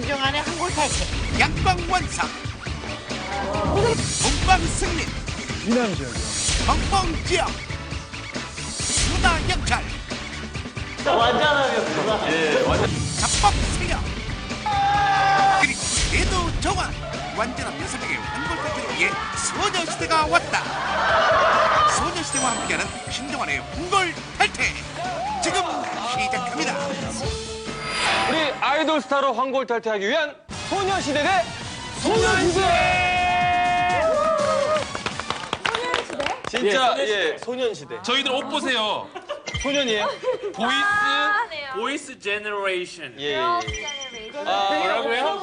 진정한의 한골 탈퇴. 양방완상 동방승리. 미남 지역이요. 벙벙지역 수다경찰 잡법세력 그리고 대도 정화. 완전한 명의 한골탈퇴를 위해 소녀시대가 왔다. 소녀시대와 함께하는 신정환의 한골탈퇴. 지금 시작합니다 우리 아이돌 스타로 황골 탈퇴하기 위한 소녀시대 대 소녀시대! 진짜 예 소년시대 저희들 옷 보세요. 소년이에요 보이스 보이스 제너레이션. 예, 예. 뭐라고요?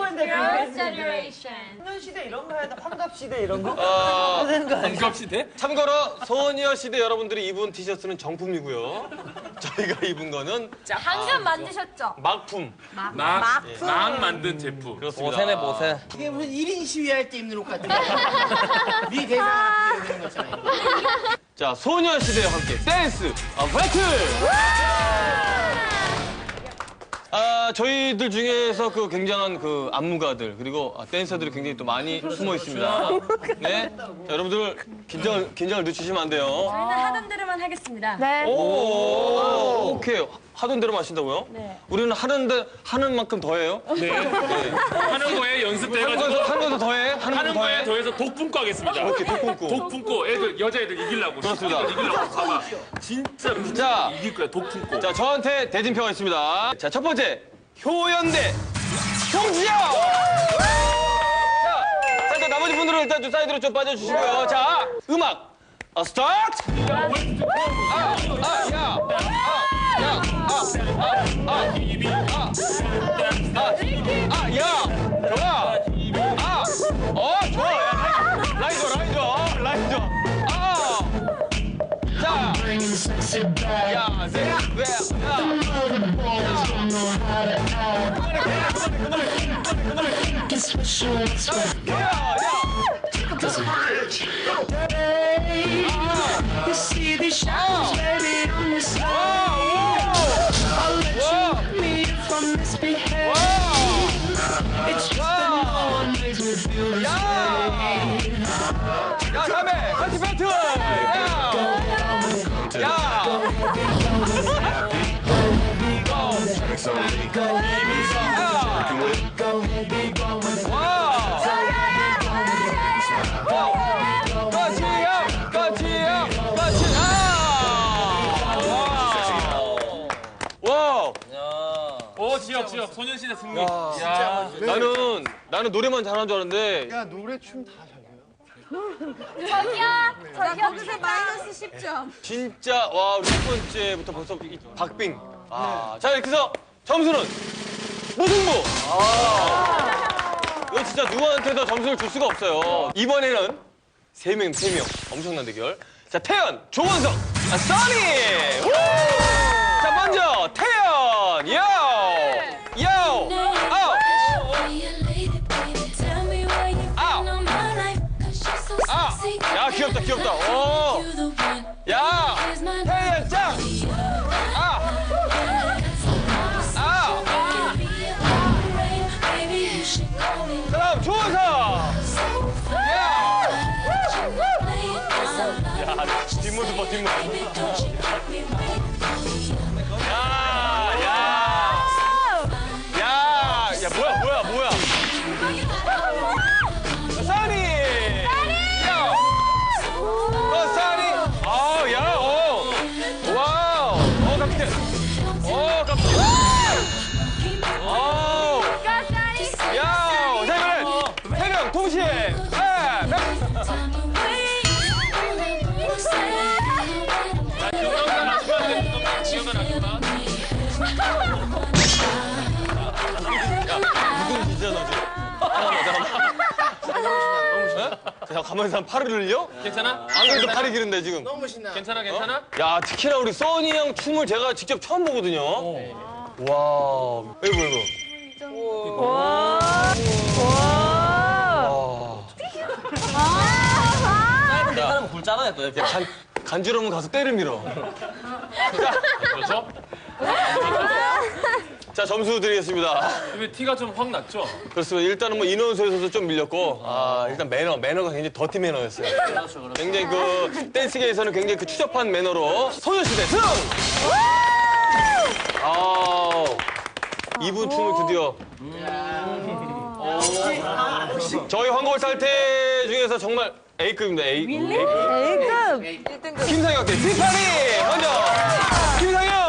소년시대 이런 거 해야 돼. 환갑시대 이런 거? 어, 반갑 시대? 참고로 소녀시대 여러분들이 입은 티셔츠는 정품이고요 저희가 입은 거는 방금 만드셨죠? 막품 막, 막 만든 제품. 그렇습니다 모세네 모세 이게 무슨 1인 시위할 때 입는 옷 같은 거. 미 대상 되는 거잖아요. 자 소녀시대와 함께 댄스 어, 배틀 아, 저희들 중에서 그 굉장한 그 안무가들 그리고 아, 댄서들이 굉장히 또 많이 숨어 있습니다. 네, 자, 여러분들 긴장을 긴장을 늦추시면 안 돼요. 저희는 하던 대로만 하겠습니다. 네. 오, 오케이 하던 대로 마신다고요? 네. 우리는 하는데 하는 만큼 더해요. 네. 하는 거에 하는 연습돼가지고 거에서 하는 거에서 더해. 하는 하는 거 거에 더해. 더해서 독품고 하겠습니다. 오케이 독품고. 독품고 애들 여자애들 이기려고. 그렇습니다. 이기려고 봐봐. 진짜 자. 이길 거야 독품고. 자, 저한테 대진표가 있습니다. 자, 첫 번째 효연대 송지영. 자, 자, 일단 나머지 분들은 일단 좀 사이드로 좀 빠져주시고요. 자, 음악 어, 스타트. 아, 아, 야, 아, 야, 아, 아, 아, 아, 아, 아, 야, 좋아. 아, 어, 좋아. 야, 라인 좋아, 라인 좋아, 라인 좋아. 아, 자. 야, 네, 네, 야. 지역 지역 소년시대 승리. 야. 야. 나는 나는 노래만 잘하는 줄 알았는데 야 노래 춤 다잘 돼요. 저기요! 저기요! 거기서 마이너스 10점. 진짜 와 우리 첫 번째부터 벌써 이 박빙. 아, 자 그래서 점수는 무승부. 아. 이거 진짜 누구한테도 점수를 줄 수가 없어요. 이번에는 세 명, 세 명 엄청난 대결. 자 태연, 조원석, 아, 써니. 우! 자 먼저 태연, 요, 귀엽다. 오, 야, 태연 짱. 아, 아, 그다음 조원석. 야, 야 뒷모습 봐, 뒷모습. 야 뭐야, 뭐야, 뭐야. 자, 가만히 있으면 팔을 흘려? 괜찮아? 안 그래도 팔이 기른데, 지금. 너무 신나. 괜찮아 괜찮아? 야, 특히나 우리 써니 형 춤을 제가 직접 처음 보거든요. 와, 이거, 이거. 와. 사람은 굵잖아요 또 이렇게. 간, 간지러우면 가서 때를 밀어. 그렇죠? 자, 점수 드리겠습니다. 왜 티가 좀 확 났죠? 그렇습니다. 일단은 뭐 인원수에서도 좀 밀렸고, 아, 일단 매너, 매너가 굉장히 더티 매너였어요. 굉장히 그, 댄스계에서는 굉장히 그 추접한 매너로 소녀시대 승! 아, 이분 춤을 드디어. 어, 저희 황골 살태 중에서 정말 A급입니다. A, A급. A급. 김상혁 대 티파니! 먼저, 김상혁!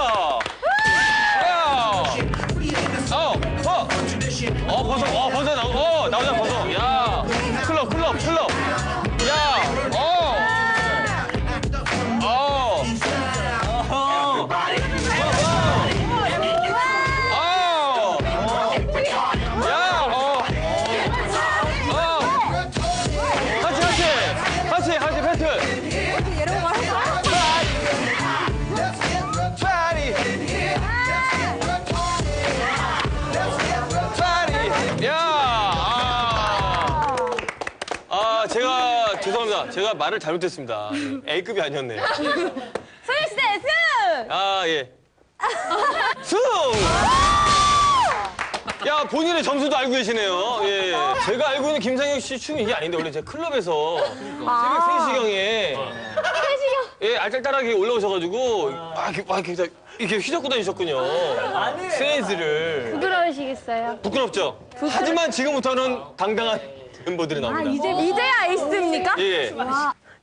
제가 말을 잘못했습니다. A급이 아니었네요. 소녀시대 승! 아, 예. 승! 야, 본인의 점수도 알고 계시네요. 예. 제가 알고 있는 김상혁 씨 춤이 이게 아닌데, 원래 제가 클럽에서 새벽 3시경에. 3시경? 예, 알딸딸하게 올라오셔가지고, 막 이렇게, 막 이렇게, 이렇게 휘젓고 다니셨군요. 세이즈를. 부끄러우시겠어요? 부끄럽죠? 하지만 지금부터는 당당한 멤버들이 나옵니다. 이제 이제야 에이스입니까? 예.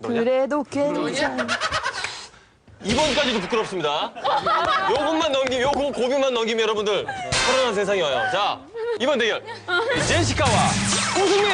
그래도 괜찮아. 이번까지도 부끄럽습니다. 요것만 넘기면, 요 고- 고비만 넘기면 여러분들 편안한 세상이 와요. 자, 이번 대결. 제시카와 우승민!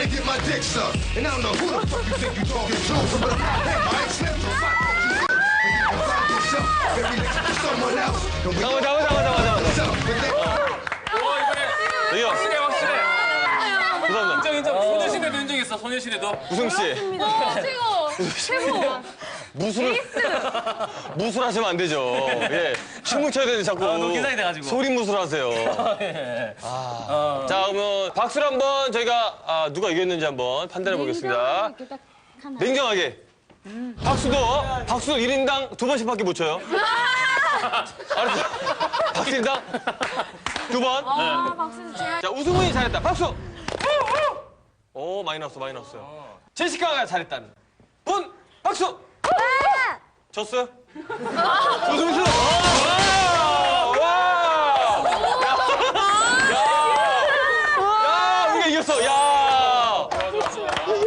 Gotta get my dick sucked. And I don't know who the fuck you think you talking to. But I ain't to someone else. 잠깐만, 잠깐만. yourself. But then 오 이번에. 확실해 확실해. 인정 인정. 소녀시대도 인정했어. 소녀시대도. 우승 씨. 최고. 무술 무술하시면 안 되죠. 예, 춤을 춰야 되는데 자꾸 너무 긴장이 돼가지고. 소리 무술하세요. 아, 자 그러면 박수를 한번 저희가 아, 누가 이겼는지 한번 판단해 보겠습니다. 냉정하게. 박수도 박수 1인당 두 번씩밖에 못 쳐요. 알았죠? 박수 1인당 두 번. 자 우승훈이 잘했다. 박수. 오 많이 나왔어 많이 나왔어요. 제시카가 잘했다는 분 박수. 졌어요? 우승수! 와! 와! 야! 야! 우리가 이겼어! 야!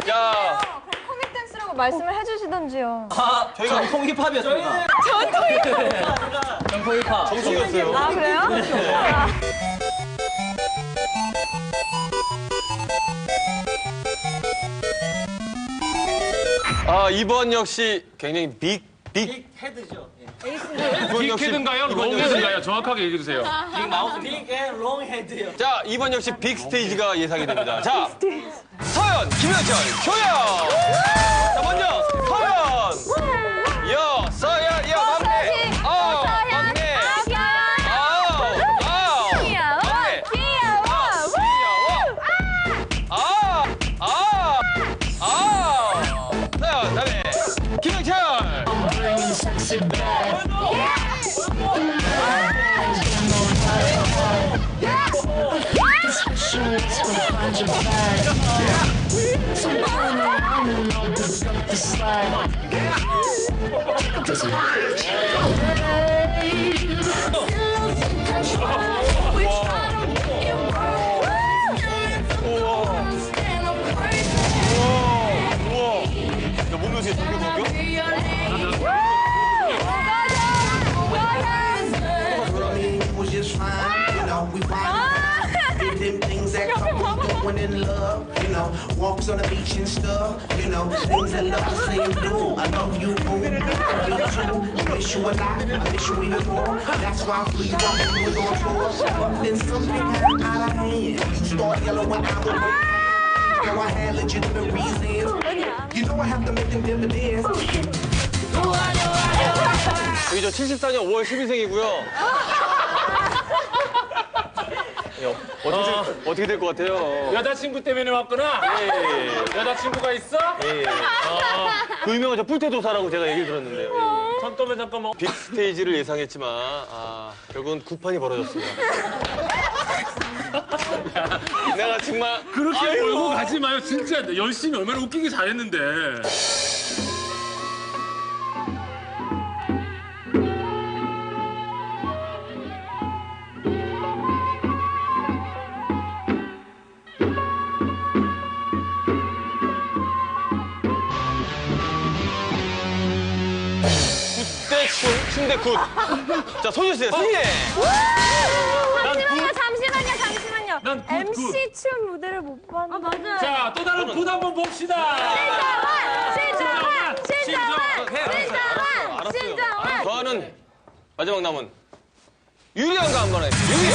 야! 코믹 댄스라고 말씀을 해주시던지요. 저희가 전통 힙합이었습니다. 전통 힙합. 정수였어요. 아 그래요? 아, 이번 역시 굉장히 빅, 빅. 헤드죠. 이번 역시- 빅헤드인가요? 이번 역시- 롱헤드인가요? 정확하게 얘기해 주세요. 빅 마우스. 빅앤 롱 헤드요. 자, 이번 역시 빅 스테이지가 예상이 됩니다. 자, 서현, 김현철, 효영! 자, 먼저, 서현! the slide. Just fine, this you know, we find things that come in love know, walks on the beach and stuff, you know, things that lovers say and do. I love you, boo, you too. I miss you a lot, I miss you even more. That's why I flew you up when we was on tour. Then something got out of hand. Start yelling when I was Now I had legitimate reasons. You know I have to make them dividends. 여기 저 74년 5월 12생이고요. 어떻게, 어떻게 될 것 같아요? 여자친구 때문에 왔구나. 예. 여자친구가 있어? 예. 그 유명한 저 뿔테도사라고 제가 얘기를 들었는데요. 잠깐만 잠깐만. 빅 스테이지를 예상했지만 아, 결국은 구판이 벌어졌습니다. 내가 정말 그렇게 아이고. 몰고 가지 마요. 진짜 열심히 얼마나 웃기게 잘했는데. 굿대군 침대 굿. 자 소녀시대 승리. 잠시만요, 잠시만요, 잠시만요. 난 굿, MC 춤 무대를 못 봤는데. 아, 맞아요. 자, 또 다른 굿 한번 봅시다. 신정환! 신정환! 신정환! 신정환! 알았어요. 신정환! 저는 마지막 남은 유리안과 한번 해. 유리.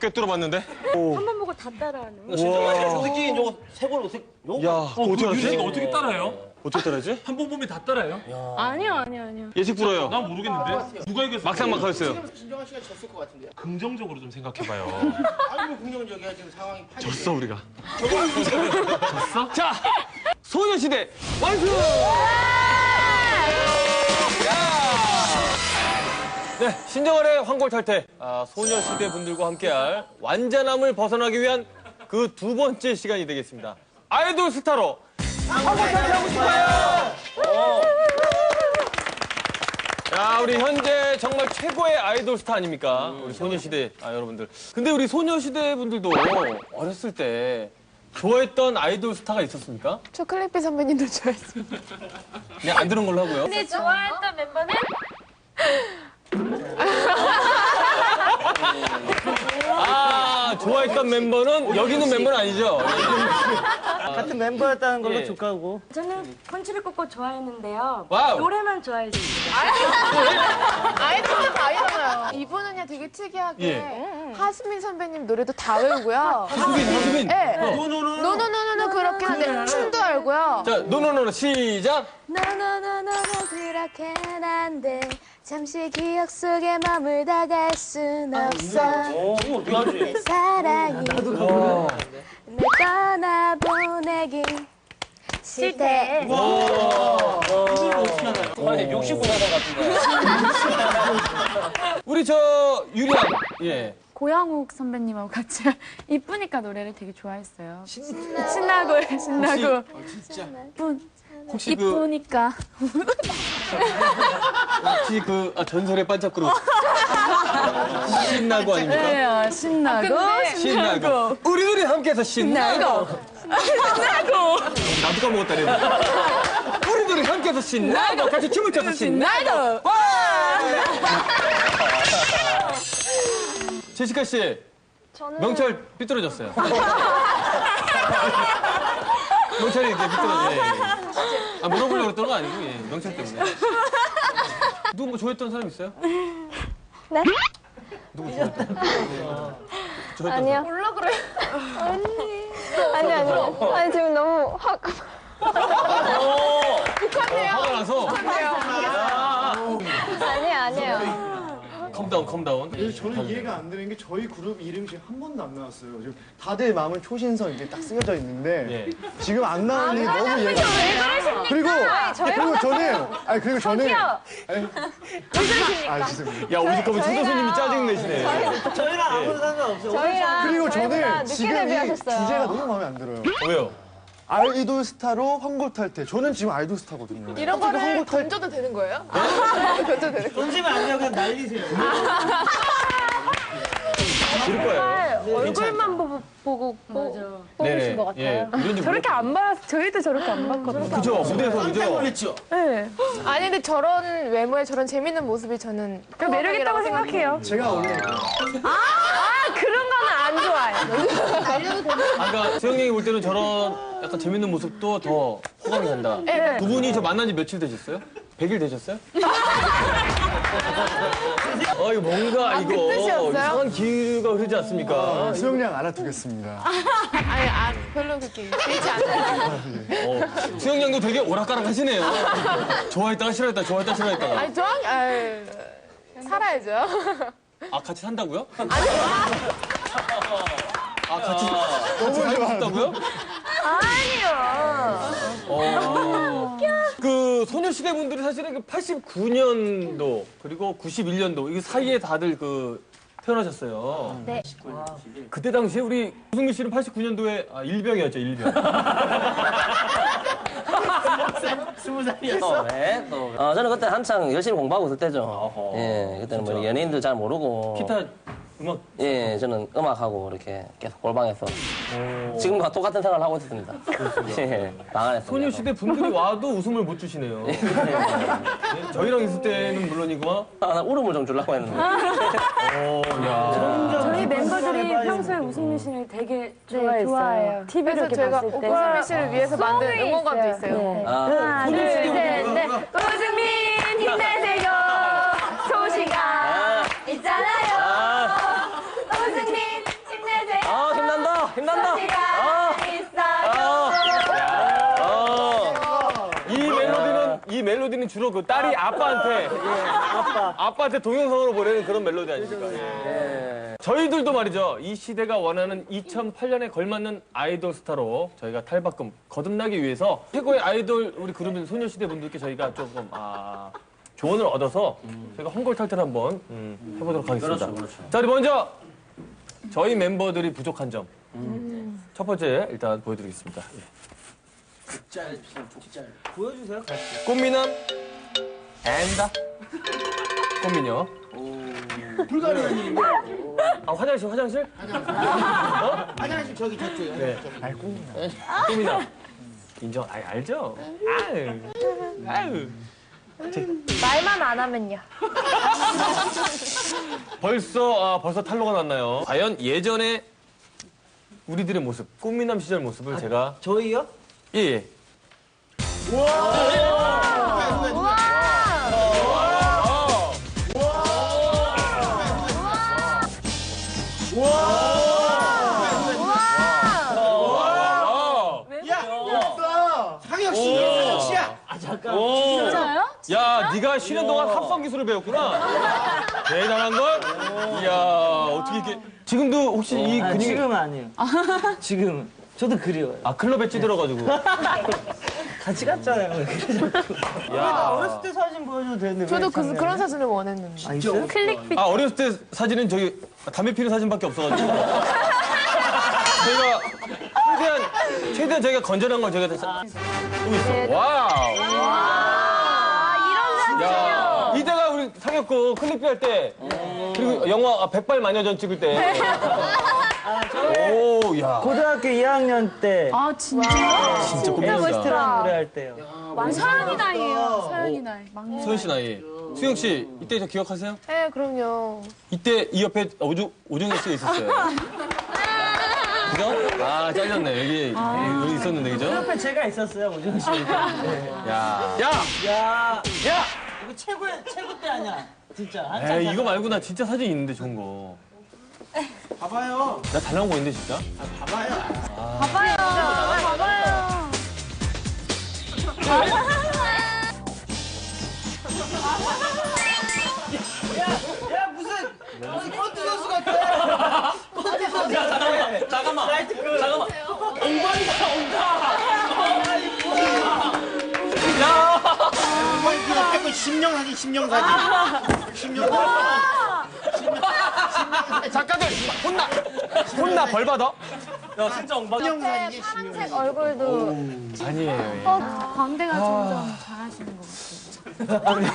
꿰뚫어 봤는데. 한 번 보고 다 따라하네. 느낌 저거 세골 어떻게 야 어떻게 유진이가 알았지? 어떻게 따라해요? 어떻게 따라했지? 한 번 보면 다 따라해요? 아니요, 아니요, 아니요. 예측 불어요. 난 모르겠는데. 누가 이겼어? 막상 막하였어요. 신정환 씨가 졌을 것 같은데요. 긍정적으로 좀 생각해봐요. 아니 뭐 긍정적이야 지금 상황이 파괴. 졌어 우리가. 졌어? 자 소녀시대 완수. 네, 신정환의 황골 탈퇴. 아, 소녀시대 분들과 함께할 완전함을 벗어나기 위한 그 두 번째 시간이 되겠습니다. 아이돌 스타로 황골 탈퇴하고 싶어요. 어. 야, 우리 현재 정말 최고의 아이돌 스타 아닙니까? 우리 소녀시대 아, 여러분들. 근데 우리 소녀시대 분들도 어렸을 때 좋아했던 아이돌 스타가 있었습니까? 저 클릭비 선배님도 좋아했습니다. 그냥 안 들은 걸로 하고요. 근데 좋아했던 멤버는? 아, 좋아했던 멤버는 여기 있는 멤버는 아니죠? 같은 멤버였다는 걸로 예. 족하고 저는 펀치를 꽂고 좋아했는데요. 와우. 노래만 좋아했습니다. 아이돌은 다 알잖아요. 이분은요 되게 특이하게 예. 하수민 선배님 노래도 다 외우고요. 하수빈, 하수빈. 네. 어. 노노노노노 그렇게 하는데 춤도 알고요. 자, 노노노노 시작. 너너너너너 그렇게 난데 잠시 기억 속에 머물다갈 순 없어 어 이거 어떻게 하지? 내 사랑이 내 떠나보내기 싫대 아니 욕심 부자다 같은데 우리 저 유리안. 예. 고영욱 선배님하고 같이 이쁘니까 노래를 되게 좋아했어요. 신나고 해, 신나고. 이쁜, 혹시 그 이쁘니까. 혹시 그 아, 전설의 반짝그룹 신나고 아닙니까? 네, 신나고, 신나고. 우리 둘이 함께해서 신나고. 신나고. 나도 까먹었다 래 우리 둘이 함께해서 신나고 같이 춤을 춰서 신나고. 신나고. 제시카 씨 저는 명찰 삐뚤어졌어요. 명찰이 이렇게 미끄러져. 아, 물어보려고 그랬던 건 아니고, 예, 명찰 때문에. 누구 뭐 좋아했던 사람 있어요? 네? 누구 좋아했던 좋아했던 아니요. 몰라 그래. 아니, 아니. 아니, 지금 너무 확. 북한데요. 화가 나서 아니, 아니에요. 컴다운. 그래서 저는 이해가 안 되는 게 저희 그룹 이름이 지금 한 번도 안 나왔어요. 지금 다들 마음은 초신성 이렇게 딱 쓰여져 있는데 예. 지금 안 나오니 너무 이해가 안왜 그러십니까? 그리고 그리고 저는 아니 그리고 저는. 아니? 아 죄송합니다. 야, 오직 거면 초대 손님이 짜증 내시네. 저희랑 아무 상관없어요. 저희랑 그리고 저는 지금 이. 주제가 너무 마음에 안 들어요. 왜요? 아이돌 스타로 황골 탈 때 저는 지금 아이돌 스타거든요. 이런 어떻게 거를 황골 탈 던져도 되는 거예요? 던져도 되는 거예요? 던지면 안 돼요. 그냥 날리세요. 이럴 거예요. 얼굴만 보고 보고 네네. 뽑으신 것 같아요. 예, 저렇게 안 봤, 저희도 저렇게 안 봤거든요. 그죠? 무대에서 그죠? 그랬죠. 네. 아니 근데 저런 외모에 저런 재밌는 모습이 저는 그 매력 있다고 생각해요. 제가 원래 아 안 좋아요. 아까 그러니까 수영님이 볼 때는 저런 약간 재밌는 모습도 더 호감이 간다. 네. 두 분이 저 만난 지 며칠 되셨어요? 100일 되셨어요? 어, 이거 뭔가 아, 이거 그 뜻이었어요? 이상한 기류가 흐르지 않습니까? 수영량 알아두겠습니다. 아니 아 별로 그렇게 좋지 않아요. 어, 수영 양도 되게 오락가락 하시네요. 좋아했다가 싫어했다, 좋아했다 싫어했다가. 아니 좋아? 아유, 살아야죠. 아, 같이 산다고요? 아, 같이, 같이 살고 싶다고요? 아니요. 어. 그 소녀시대 분들이 사실은 그 89년도 그리고 91년도 이 사이에 다들 그 태어나셨어요. 네. 그때 당시에 우리 우승민 씨는 89년도에 아, 일병이었죠, 일병. 스무 살이었어. 네, 또. 어, 저는 그때 한창 열심히 공부하고 있을 때죠. 예, 그때는 뭐 연예인들 잘 모르고. 기타 음악 예, 저는 음악하고 이렇게 계속 골방에서 지금과 똑같은 생활을 하고 있습니다. 예, 방 안에서. 소녀시대 분들이 와도 웃음을 못 주시네요. 네, 저희랑 있을 때는 물론이고, 아, 나 울음을 좀 주려고 했는데. 어, 야. 저희 멤버들이 평소에 우승민 씨를 되게 좋아했어요. 좋아해요. TV를 그래서 이렇게 제가 봤을 때. 오수민 씨를 위해서 만든 응원가도 있어요. 있어요. 네. 아, 하나, 둘, 셋, 넷. 우승민 멜로디는 주로 그 딸이 아빠한테, 아빠. 아빠한테 동영상으로 보내는 그런 멜로디 아닙니까? 예. 저희들도 말이죠. 이 시대가 원하는 2008년에 걸맞는 아이돌 스타로 저희가 탈바꿈 거듭나기 위해서 최고의 아이돌 우리 그룹인 소녀시대 분들께 저희가 조금 아, 조언을 얻어서 저희가 헝걸 탈퇴 를 한번 음, 해보도록 하겠습니다. 자, 우리 먼저 저희 멤버들이 부족한 점. 첫 번째 일단 보여드리겠습니다. 예. 짤, 짤. 보여주세요. 꽃미남? 앤다? 꽃미녀? 불가능한 일인데. 아 화장실 화장실? 화장실. 저기 저쪽에. 네. 꽃미남. 인정. 아 알죠? 아유. 아유. 말만 안 하면요. 벌써 아 벌써 탈로가 났나요? 과연 예전에 우리들의 모습 꽃미남 시절 모습을 제가 저희요? 예예 상혁 씨, 상혁 씨야. 진짜요? 야 네가 쉬는 동안 합성 기술을 배웠구나. 대단한 걸? 이야 어떻게 이렇게 지금도 혹시 이 근육이 지금은 아니에요. 지금은. 저도 그리워요. 아 클럽에 찌들어가지고 같이 갔잖아요. 야. 어렸을 때 사진 보여줘도 되는데. 저도 왜 그? 그런 사진을 원했는데. 아, 있어요? 클릭빛. 아 어렸을 때 사진은 저기 담배 피는 사진밖에 없어가지고 저희가 최대한 최대한 저희가 건전한 걸 저희가 다 있어. 와우. 야 이때가 우리 상혁고 클립비 할 때 그리고 영화 아, 백발 마녀전 찍을 때. 오, 야. 고등학교 2학년 때. 아 진짜? 진짜 고민이다. 멋있더라 노래 할 때요. 서연이 나이에요. 서연이 나이. 막내. 소연 씨 나이. 수영 씨 이때 저 기억하세요? 네, 그럼요. 이때 이 옆에 오종 오종혁 씨가 있었어요. 그죠? 아, 잘렸네. 여기, 여기 있었는데, 그죠? 옆에 제가 있었어요, 오징어 씨. 야. 야! 야, 야! 이거 최고의 최고 때 아니야, 진짜. 한참 에이, 이거 말고 나 진짜 사진 있는데, 좋은 거. 봐봐요. 나 잘 나온 거 있는데, 진짜? 봐봐요. 봐봐요. 봐봐요. 야 무슨 무슨 선수 같아. 선수. 잠깐만. 라이트 그. 잠깐만. 빼고 심령 사진, 심령 사진. 심령 사진. 작가들, 혼나! 혼나, 벌 받아? 야 진짜 사진이 심령 파란색 얼굴도 아니에요. 어, 광대가 점점 잘하시는 것 같아요.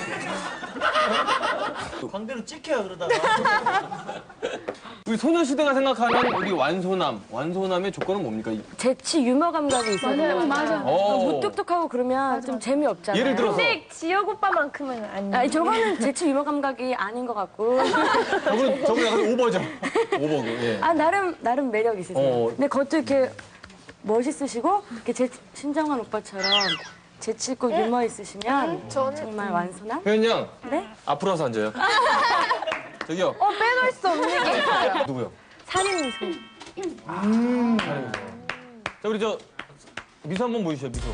광대로 찍혀요 그러다가. 우리 소녀시대가 생각하는 우리 완소남. 완소남의 조건은 뭡니까? 재치 유머 감각이 있어야 된다고 맞아요. 어. 무뚝뚝하고 그러면 좀 재미없잖아요. 예를 들어서. 근데 지혁 오빠만큼은 아니. 아니 저거는 재치 유머 감각이 아닌 것 같고. 저분은, 저분 약간 오버죠. 오버고, 예. 아 나름 나름 매력 있으세요. 어. 근데 그것도 이렇게 멋있으시고 이렇게 제 신정환 오빠처럼 재치 있고 유머 있으시면 정말 완소남? 표현 양, 네? 앞으로 와서 앉아요. 저기요. 어 빼놓을 수 없는 게 있어요. 누구요? 살인미소. 자, 우리 저, 미소 한번 보여주세요, 미소.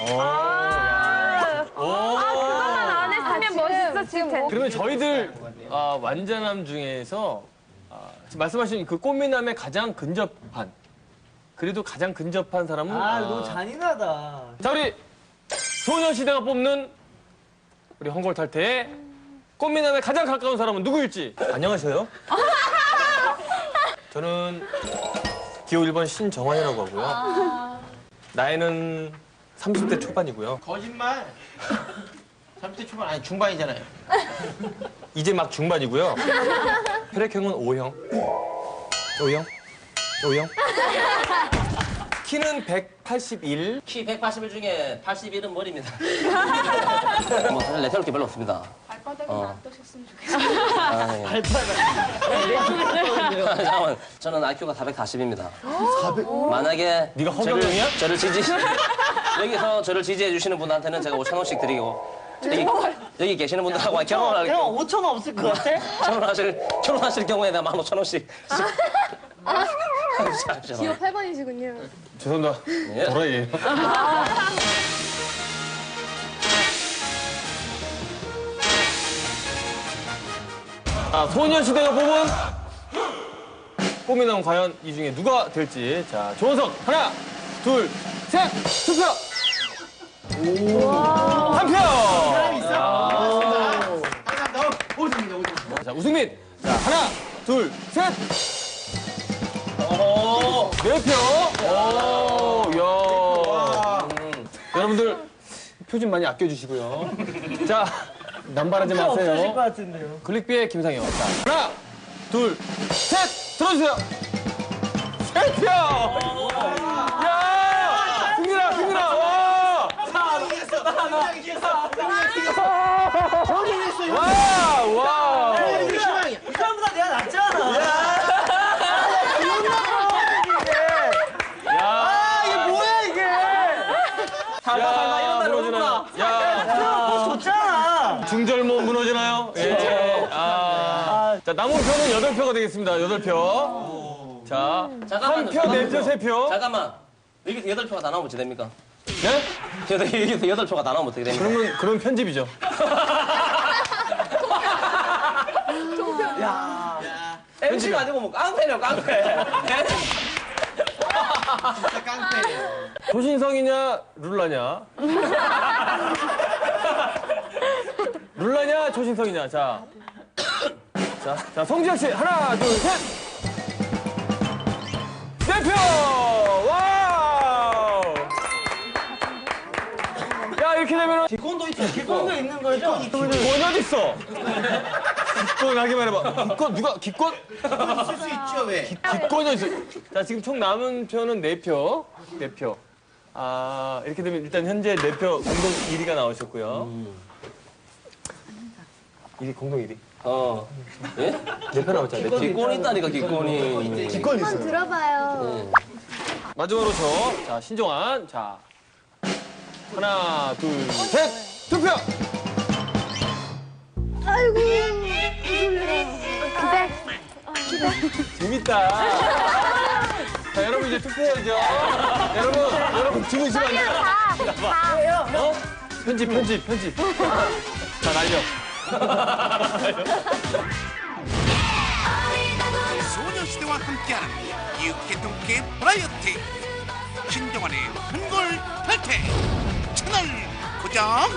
어. 아, 오. 안 했으면 멋있었을 텐데. 그러면 저희들 아, 완자남 중에서 아, 지금 말씀하신 그 꽃미남에 가장 근접한 그래도 가장 근접한 사람은 아 아, 너무 잔인하다. 자 우리 소녀시대가 뽑는 우리 헝골탈퇴의 꽃미남에 가장 가까운 사람은 누구일지 안녕하세요 저는 기호 1번 신정환이라고 하고요 나이는 30대 초반이고요 거짓말. 30대 초반 아니 중반이잖아요. 이제 막 중반이고요. 혈액형은 O형. O형? O형? 키는 181. 키 181 중에 81은 머리입니다. 뭐 사실 내세울 게 별로 없습니다. 발바닥은 어. 안 떠셨으면 좋겠어요. 아, 예. 잠깐만, 저는 IQ가 440입니다. 만약에 네가 저를, 허경영이야? 저를 지지 여기서 저를 지지해 주시는 분한테는 제가 5천 원씩 드리고 여기, 여기 계시는 분들하고 결혼을 할 형 5천 원 없을 것 같아? 결혼하실 결혼하실 경우에 내가 15,000원씩. 기호 8번이시군요. 죄송합니다. 예. 도라이에요. 아, 소녀시대가 뽑은 꽃미남 과연 이 중에 누가 될지. 자, 조원석 하나, 둘, 셋, 투표! 한 표! 항상 너 오십니다, 오십니다. 자, 우승민. 자, 하나, 둘, 셋. 오, 네 표. 오, 야. 음. 여러분들 표 좀 많이 아껴주시고요. 자, 남발하지 마세요. 같은데요. 클릭비의 김상현. 자, 하나, 둘, 셋. 들어주세요. 세 표. 야, 승민아, 승민아. 와. 와, 와. 이게 희망이야. 이 사람보다 내가 낫잖아. 야. 이게 뭐야 이게? 야, 무너지나요? 야, 좋잖아. 중절모 무너지나요? 예. 아. 자, 남은 표는 여덟 표가 되겠습니다. 여덟 표. 자, 한 표, 네 표, 세 표. 잠깐만. 여기서 여덟 표가 다 나오면 어떻게 됩니까? 네? 여기- 여기서 여덟 표가 다 나오면 어떻게 됩니까? 그러면, 그럼 편집이죠. 야. MC가 아니고 뭐 깡패네요, 깡패. 진짜 깡패예요. 조신성이냐, 룰라냐? 룰라냐, 조신성이냐? 자. 자, 자, 성지혁 씨, 하나, 둘, 셋! 네 표! 와우! 야, 이렇게 되면은. 기권도 있어. 기권도 있는 거죠? 기권 어디 있어? 기권 하기만 해봐. 기권 누가 기권? 쓸 수 있죠, 왜? 기권이 있어. 자 지금 총 남은 표는 네 표. 네 표. 아 이렇게 되면 일단 현재 네 표 공동 1위가 나오셨고요. 1위 공동 1위. 어. 예? 내 편하고 자 기권이 있다니까, 기권이. 기권 있어요. 들어봐요. 마지막으로 저, 자, 신정환. 자. 하나, 둘, 셋! 투표! 아이고. 그래. 재밌다. 자, 여러분 이제 투표해야죠. 여러분, 여러분 주무시면 안 돼요. 어? 편집, 편집, 편집. 자, 날려. 소녀시대와 함께하는 유쾌동쾌 브라이어티. 신정환의 한골 탈퇴 채널 고정